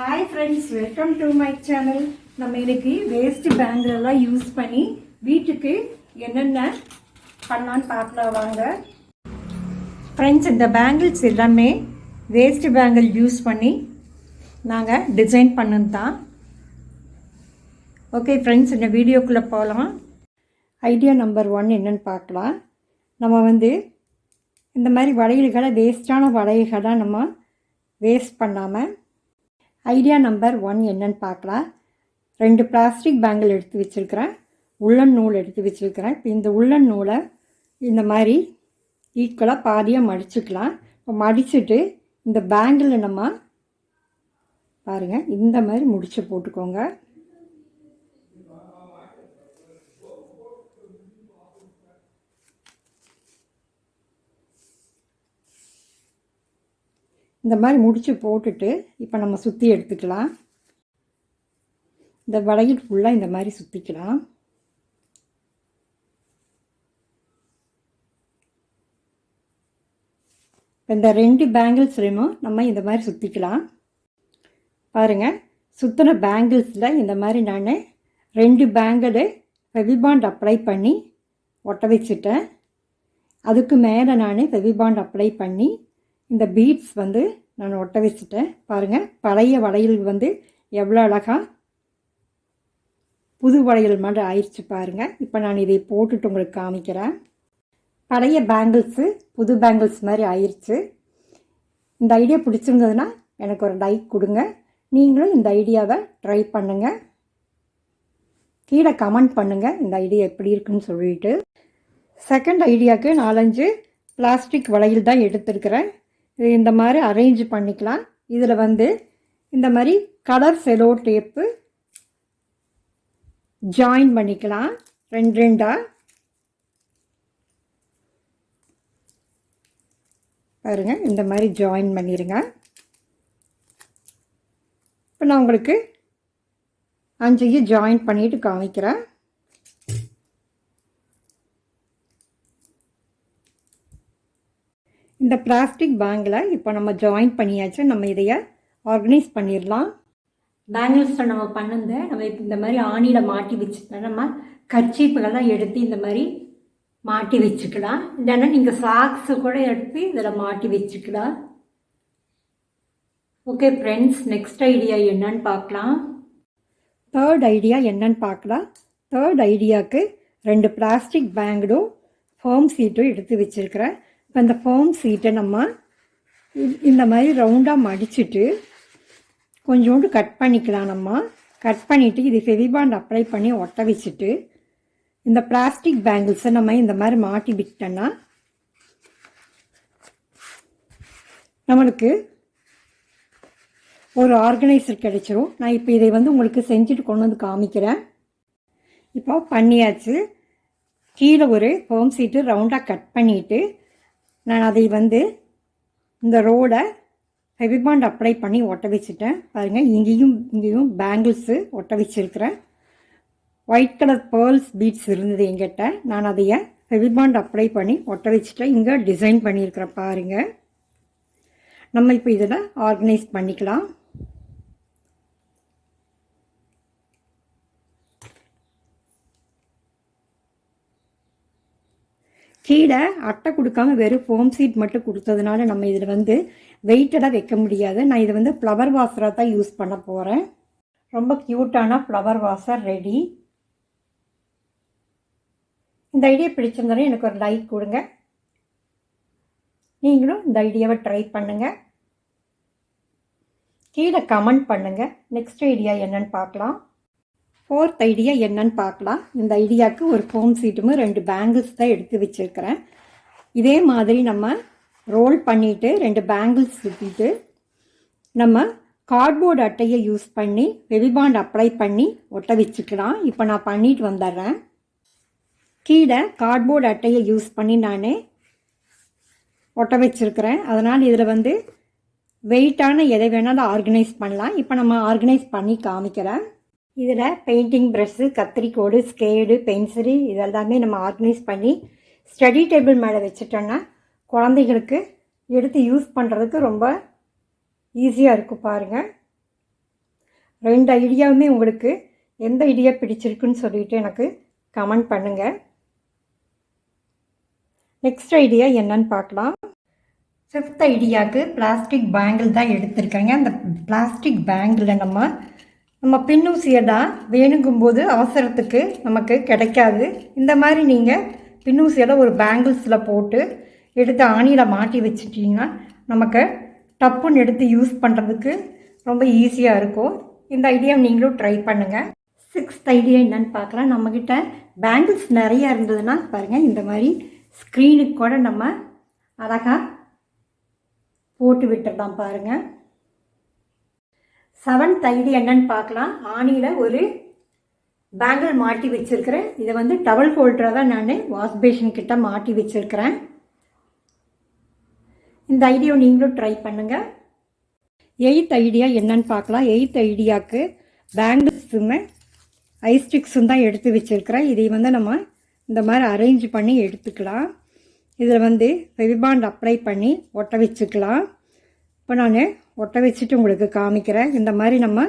Hi friends welcome to my channel நம்ம இன்னைக்கு waste பேங்கிலெல்லாம் use பண்ணி வீட்டுக்கு என்னென்ன பண்ணலான்னு பார்க்கலாம் வாங்க. ஃப்ரெண்ட்ஸ் இந்த பேங்கிள்ஸ் எல்லாமே வேஸ்ட் பேங்கிள் யூஸ் பண்ணி நாங்கள் டிசைன் பண்ணது தான். ஓகே ஃப்ரெண்ட்ஸ் இந்த வீடியோக்குள்ளே போகலாம் ஐடியா நம்பர் ஒன் என்னென்னு பார்க்கலாம். நம்ம வந்து இந்த மாதிரி வளையல்களை வேஸ்ட்டான வளையல்களை நம்ம வேஸ்ட் பண்ணாமல் ஐடியா நம்பர் ஒன் என்னன்னு பார்க்கலாம். ரெண்டு பிளாஸ்டிக் பேங்கிள் எடுத்து வச்சுருக்கிறேன். உள்ளன் நூல் எடுத்து வச்சுருக்கிறேன். இப்போ இந்த உள்ளன் நூலை இந்த மாதிரி ஈக்குவலாக பாதியாக மடிச்சுக்கலாம். இப்போ மடிச்சுட்டு இந்த பேங்கில் நம்ம பாருங்கள் இந்த மாதிரி முடிச்சு போட்டுக்கோங்க. இந்த மாதிரி முடிச்சு போட்டுட்டு இப்போ நம்ம சுற்றி எடுத்துக்கலாம். இந்த வளையல் ஃபுல்லாக இந்த மாதிரி சுற்றிக்கலாம் இந்த ரெண்டு பேங்கிள்ஸ்லையும் நம்ம இந்த மாதிரி சுற்றிக்கலாம் பாருங்கள் சுற்றின பேங்கிள்ஸில் இந்த மாதிரி நான் ரெண்டு பேங்கிள் ஃபெவிபாண்ட் அப்ளை பண்ணி ஒட்ட வச்சுட்டேன். அதுக்கு மேலே நான் ஃபெவிபாண்ட் அப்ளை பண்ணி இந்த பீட்ஸ் வந்து நான் ஒட்ட வச்சுட்டேன். பாருங்கள் பழைய வளையல் வந்து எவ்வளோ அழகாக புது வளையல் மாதிரி ஆயிடுச்சு பாருங்கள் இப்போ நான் இதை போட்டுட்டு உங்களுக்கு காமிக்கிறேன். பழைய பேங்கிள்ஸு புது பேங்கிள்ஸ் மாதிரி ஆயிடுச்சு. இந்த ஐடியா பிடிச்சிருந்ததுன்னா எனக்கு ஒரு லைக் கொடுங்க. நீங்களும் இந்த ஐடியாவை ட்ரை பண்ணுங்கள் கீழே கமெண்ட் பண்ணுங்கள் இந்த ஐடியா எப்படி இருக்குன்னு சொல்லிட்டு. செகண்ட் ஐடியாவுக்கு நாலஞ்சு பிளாஸ்டிக் வளையல் தான் எடுத்திருக்கிறேன். இது இந்த மாதிரி அரேஞ்ச் பண்ணிக்கலாம். இதில் வந்து இந்த மாதிரி கலர் செலோ டேப்பு ஜாயின் பண்ணிக்கலாம். ரெண்டு ரெண்டாக பாருங்க இந்த மாதிரி ஜாயின் பண்ணிடுங்க இப்போ நான் உங்களுக்கு அஞ்சையும் ஜாயின் பண்ணிட்டு காமிக்கிறேன். இந்த பிளாஸ்டிக் பேங்கில் இப்போ நம்ம ஜாயின் பண்ணியாச்சு. நம்ம இதைய ஆர்கனைஸ் பண்ணிடலாம் பேங்கிள்ஸை நம்ம பண்ணுந்த நம்ம இப்போ இந்த மாதிரி ஆணியில் மாட்டி வச்சுக்கலாம் நம்ம கர்ச்சீப்புகள்லாம் எடுத்து இந்த மாதிரி மாட்டி வச்சுக்கலாம். இல்லைன்னா நீங்கள் சாக்ஸு கூட எடுத்து இதில் மாட்டி வச்சுக்கலாம். ஓகே ஃப்ரெண்ட்ஸ் நெக்ஸ்ட் ஐடியா என்னன்னு பார்க்கலாம். தேர்ட் ஐடியா என்னன்னு பார்க்கலாம். தேர்ட் ஐடியாவுக்கு ரெண்டு பிளாஸ்டிக் பேங்கிடும் ஃபோம் சீட்டும் எடுத்து வச்சுருக்கிறேன். இப்போ இந்த ஃபோம் சீட்டை நம்ம இந்த மாதிரி ரவுண்டாக மடிச்சுட்டு கொஞ்சோண்டு கட் பண்ணிக்கலாம் நம்ம. கட் பண்ணிவிட்டு இது ஃபெவிபாண்ட் அப்ளை பண்ணி ஒட்ட வச்சுட்டு இந்த பிளாஸ்டிக் பேங்கிள்ஸை நம்ம இந்த மாதிரி மாட்டி விட்டோன்னா நம்மளுக்கு ஒரு ஆர்கனைசர் கிடைச்சிரும். நான் இப்போ இதை வந்து உங்களுக்கு செஞ்சுட்டு கொண்டு வந்து காமிக்கிறேன். இப்போ பண்ணியாச்சு. கீழே ஒரு ஃபோம் சீட்டு ரவுண்டாக கட் பண்ணிவிட்டு நான் அதை வந்து இந்த ரோடை ஹெவி பாண்ட் அப்ளை பண்ணி ஒட்ட வச்சுட்டேன். பாருங்கள் இங்கேயும் இங்கேயும் பேங்கிள்ஸு ஒட்ட வச்சுருக்கிறேன். ஒயிட் கலர் பேர்ல்ஸ் பீட்ஸ் இருந்தது எங்கிட்ட நான் அதைய ஃபெவிபாண்ட் அப்ளை பண்ணி ஒட்ட வச்சுட்டேன். இங்கே டிசைன் பண்ணியிருக்கிறேன் பாருங்கள் நம்ம இப்போ இதில் ஆர்கனைஸ் பண்ணிக்கலாம். கீழே அட்டை கொடுக்காம வெறும் ஃபோம் சீட் மட்டும் கொடுத்ததுனால நம்ம இதில் வந்து வெயிட்டடாக வைக்க முடியாது. நான் இதை வந்து ஃப்ளவர் வாசராக தான் யூஸ் பண்ண போகிறேன் ரொம்ப க்யூட்டான ஃப்ளவர் வாசர் ரெடி இந்த ஐடியா பிடிச்சிருந்தாலும் எனக்கு ஒரு லைக் கொடுங்க. நீங்களும் இந்த ஐடியாவை ட்ரை பண்ணுங்கள் கீழே கமெண்ட் பண்ணுங்கள் நெக்ஸ்ட் ஐடியா என்னன்னு பார்க்கலாம். ஃபோர்த் ஐடியா என்னன்னு பார்க்கலாம். இந்த ஐடியாவுக்கு ஒரு ஃபோம் சீட்டுமே ரெண்டு பேங்கிள்ஸ் தான் எடுத்து வச்சுருக்கிறேன். இதே மாதிரி நம்ம ரோல் பண்ணிவிட்டு ரெண்டு பேங்கிள்ஸ் சுற்றிட்டு நம்ம கார்ட்போர்டு அட்டையை யூஸ் பண்ணி வெவிபாண்ட் அப்ளை பண்ணி ஒட்ட வச்சுக்கலாம். இப்போ நான் பண்ணிட்டு வந்துடுறேன். கீழே கார்ட்போர்டு அட்டையை யூஸ் பண்ணி நான் ஒட்ட வச்சுருக்கிறேன். அதனால் இதில் வந்து வெயிட்டான எதை வேணாலும் ஆர்கனைஸ் பண்ணலாம். இப்போ நம்ம ஆர்கனைஸ் பண்ணி காமிக்கிறேன். இதில் பெயிண்டிங் ப்ரஷ்ஷு கத்திரிக்கோடு ஸ்கேடு பென்சிலு இதெல்லாமே நம்ம ஆர்கனைஸ் பண்ணி ஸ்டடி டேபிள் மேலே வச்சுட்டோன்னா குழந்தைகளுக்கு எடுத்து யூஸ் பண்ணுறதுக்கு ரொம்ப ஈஸியாக இருக்கும் பாருங்கள் ரெண்டு ஐடியாவுமே உங்களுக்கு எந்த ஐடியா பிடிச்சிருக்குன்னு சொல்லிட்டு எனக்கு கமெண்ட் பண்ணுங்கள் நெக்ஸ்ட் ஐடியா என்னன்னு பார்க்கலாம். ஃபிஃப்த் ஐடியாவுக்கு பிளாஸ்டிக் பேங்கிள் தான் எடுத்திருக்கேங்க. அந்த பிளாஸ்டிக் பேங்கிளில் நம்ம நம்ம பின்னூசியை தான் வேணுங்கும்போது அவசரத்துக்கு நமக்கு கிடைக்காது. இந்த மாதிரி நீங்கள் பின்னூசியில் ஒரு பேங்கிள்ஸில் போட்டு எடுத்து ஆணியில் மாட்டி வச்சுட்டிங்கன்னா நமக்கு டப்புன்னு எடுத்து யூஸ் பண்ணுறதுக்கு ரொம்ப ஈஸியாக இருக்கும். இந்த ஐடியா நீங்களும் ட்ரை பண்ணுங்கள் சிக்ஸ்த் ஐடியா என்னென்னு பார்க்கலாம். நம்மக்கிட்ட பேங்கிள்ஸ் நிறையா இருந்ததுன்னா பாருங்கள் இந்த மாதிரி ஸ்க்ரீனுக்கு கூட நம்ம அழகாக போட்டு விட்டுடலாம் பாருங்கள் செவன்த் ஐடி என்னன்னு பார்க்கலாம். ஆணியில் ஒரு பேங்கிள் மாட்டி வச்சுருக்கிறேன். இதை வந்து டவல் ஹோல்டராக தான் நான் வாஷ் பேஷன் கிட்ட மாட்டி வச்சுருக்கிறேன். இந்த ஐடியாவை நீங்களும் ட்ரை பண்ணுங்கள் எயித் ஐடியா என்னன்னு பார்க்கலாம். எயித் ஐடியாவுக்கு பேங்கிள்ஸுமே ஐஸ்டிக்ஸும் தான் எடுத்து வச்சுருக்கிறேன். இதை வந்து நம்ம இந்த மாதிரி அரேஞ்ச் பண்ணி எடுத்துக்கலாம். இதில் வந்து ஃபெவிபாண்ட் அப்ளை பண்ணி ஒட்ட வச்சுக்கலாம். இப்போ நான் ஒட்ட வச்சுட்டு உங்களுக்கு காமிக்கிறேன். இந்த மாதிரி நம்ம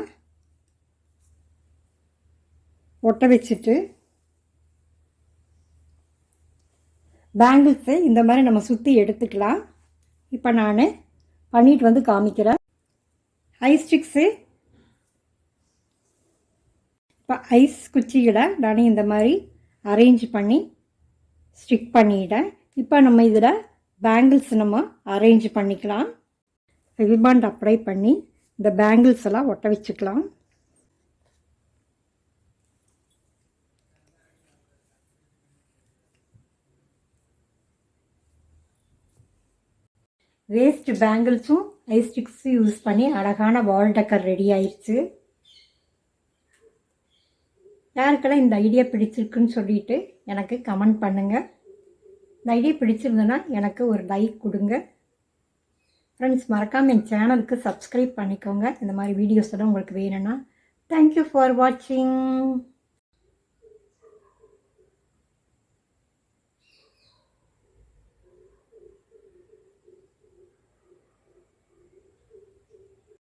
ஒட்ட வச்சுட்டு பேங்கிள்ஸை இந்த மாதிரி நம்ம சுற்றி எடுத்துக்கலாம். இப்போ நான் பண்ணிட்டு வந்து காமிக்கிறேன். ஐ ஸ்டிக்ஸு இப்போ ஐஸ் குச்சிகளை நான் இந்த மாதிரி அரேஞ்ச் பண்ணி ஸ்டிக் பண்ணிட்டேன் இப்போ நம்ம இதில் பேங்கிள்ஸ் நம்ம அரேஞ்ச் பண்ணிக்கலாம். ரிபாண்ட் அப்ளை பண்ணி இந்த பேங்கிள்ஸ் எல்லாம் ஒட்ட வச்சுக்கலாம். வேஸ்ட் பேங்கிள்ஸும் ஐஸ்டிக்ஸும் யூஸ் பண்ணி அழகான வால் டக்கர் ரெடி ஆயிடுச்சு யாருக்கெல்லாம் இந்த ஐடியா பிடிச்சிருக்குன்னு சொல்லிட்டு எனக்கு கமெண்ட் பண்ணுங்கள் இந்த ஐடியா பிடிச்சிருந்ததுன்னா எனக்கு ஒரு லைக் கொடுங்க. ஃப்ரெண்ட்ஸ் மறக்காமல் என் சேனலுக்கு சப்ஸ்கிரைப் பண்ணிக்கோங்க. இந்த மாதிரி வீடியோஸ் எல்லாம் உங்களுக்கு வேணும்னா தேங்க்யூ ஃபார் வாட்சிங்